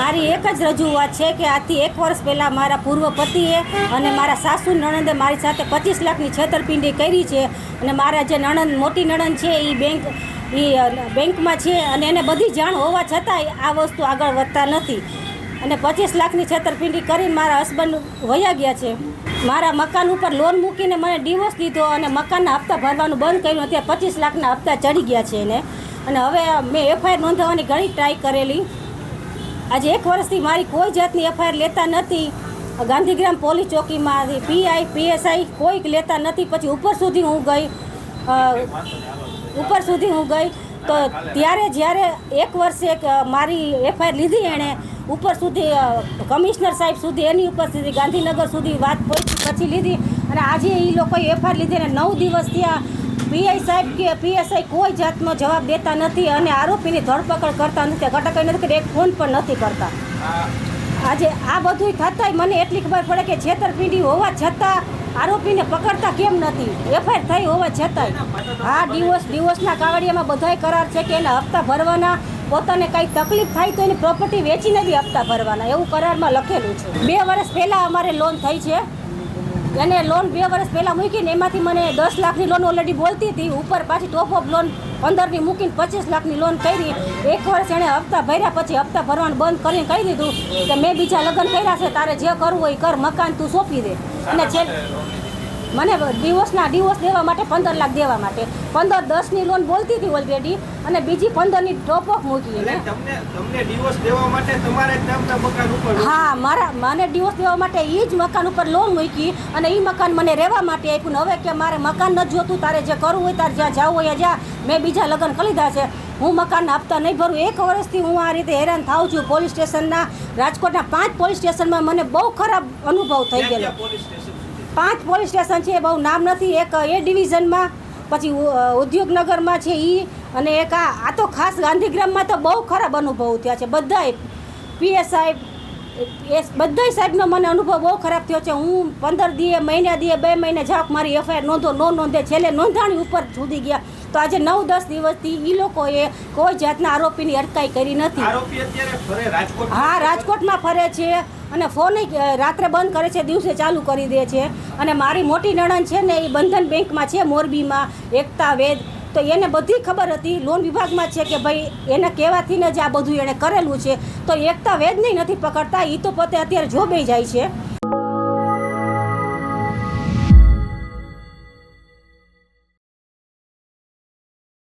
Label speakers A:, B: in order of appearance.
A: મારી એક જ રજૂઆત છે કે આથી એક વર્ષ પહેલાં મારા પૂર્વ પતિએ અને મારા સાસુ નણંદે મારી સાથે પચીસ લાખની છેતરપિંડી કરી છે અને મારા જે નણંદ, મોટી નણંદ છે એ બેંક એ બેંકમાં છે અને એને બધી જાણ હોવા છતાંય આ વસ્તુ આગળ વધતા નથી. અને પચીસ લાખની છેતરપિંડી કરીને મારા હસબન્ડ વયા ગયા છે. મારા મકાન ઉપર લોન મૂકીને મને ડિવોર્સ દીધો અને મકાનના હપ્તા ભરવાનું બંધ કર્યું, અત્યારે પચીસ લાખના હપ્તા ચડી ગયા છે એને. અને હવે મેં એફઆઈઆર નોંધાવવાની ઘણી ટ્રાય કરેલી. આજે એક વર્ષથી મારી કોઈ જાતની એફઆઈઆર લેતા નથી. ગાંધીગ્રામ પોલીસ ચોકીમાં પીઆઈ પીએસઆઈ કોઈ લેતા નથી. પછી ઉપર સુધી હું ગઈ. ઉપર સુધી હું ગઈ. તો ત્યારે જ્યારે એક વર્ષે મારી એફઆઈઆર લીધી એણે, ઉપર સુધી કમિશનર સાહેબ સુધી, એની ઉપર સુધી, ગાંધીનગર સુધી વાત પહોંચી, પછી લીધી. અને આજે એ લોકોએ એફઆઈઆર લીધી અને નવ દિવસ ત્યાં પીઆઈ સાહેબ કે પીએસઆઈ કોઈ જાતનો જવાબ દેતા નથી અને આરોપીની ધરપકડ કરતા નથી. કટકાઈ નથી કરતા, એક ફોન પણ નથી કરતા. આજે આ બધું થતાંય મને એટલી ખબર પડે કે છેતરપિંડી હોવા છતાં આરોપીને પકડતા કેમ નથી? એફઆઈઆર થઈ હોવા છતાંય. હા ડિવોર્સ ડિવોર્સના કાવડિયામાં બધાય કરાર છે કે એના હપ્તા ભરવાના. પોતાને કાંઈ તકલીફ થાય તો એની પ્રોપર્ટી વેચીને બી હપ્તા ભરવાના. એવું કરારમાં લખેલું છે. બે વર્ષ પહેલાં અમારે લોન થઈ છે. એને લોન બે વર્ષ પહેલાં મૂકીને એમાંથી મને દસ લાખની લોન ઓલરેડી બોલતી હતી. ઉપર પાછી ટોપ ઓફ લોન પંદરની મૂકીને પચીસ લાખની લોન કરી. એક વર્ષ એણે હપ્તા ભર્યા પછી હપ્તા ભરવાનું બંધ કરીને કહી દીધું કે મેં બીજા લગ્ન કર્યા છે તારે જે કરવું હોય કર મકાન તું સોંપી દે. અને છેલ્લે મને દિવસના દિવસ દેવા માટે પંદર લાખ દેવા માટે. પંદર દસની લોન બોલતી હતી ઓલરેડી અને બીજી પંદરની ટોપ ઓફ મૂકી હા મારા મને દિવસ દેવા માટે એ જ મકાન ઉપર લોન મૂકી અને એ મકાન મને રહેવા માટે આપ્યું હવે કે મારે મકાન ન જોતું તારે જે કરવું હોય તારે જ્યાં જવું હોય જ્યાં મેં બીજા લગ્ન કરી લીધા છે. હું મકાન આપતા નહીં ભરું. એક વર્ષથી હું આ રીતે હેરાન થાઉં છું પોલીસ સ્ટેશનના રાજકોટના પાંચ પોલીસ સ્ટેશનમાં મને બહુ ખરાબ અનુભવ થઈ
B: ગયો
A: ગયેલો. પાંચ પોલીસ સ્ટેશન છે, બહુ નામ નથી, એક એ ડિવિઝનમાં, પછી ઉદ્યોગનગરમાં છે એ અને એક આ તો ખાસ ગાંધીગ્રામમાં તો બહુ ખરાબ અનુભવ થયા છે. બધાય પીએસ સાહેબ, એ બધાય સાહેબનો મને અનુભવ બહુ ખરાબ થયો છે. હું પંદર દીએ, મહિના દીએ, બે મહિને જાક મારી એફઆઈઆર નોંધો, ન નોંધે, છેલ્લે નોંધાણી ઉપર સુધી ગયા. તો આજે નવ દસ દિવસથી એ લોકોએ કોઈ જાતના આરોપીની અટકાઈ કરી નથી. હા રાજકોટમાં ફરે છે અને ફોન રાત્રે બંધ કરે છે દિવસે ચાલુ કરી દે છે. અને મારી મોટી નણંદ છે ને એ બંધન બેંકમાં છે મોરબીમાં એકતા વેદ. તો એને બધી ખબર હતી લોન વિભાગમાં છે કે ભાઈ એને કહેવાથી ને જ આ બધું એણે કરેલું છે. તો એકતા વેદને નથી પકડતા એ તો પોતે અત્યારે જોબે જાય છે.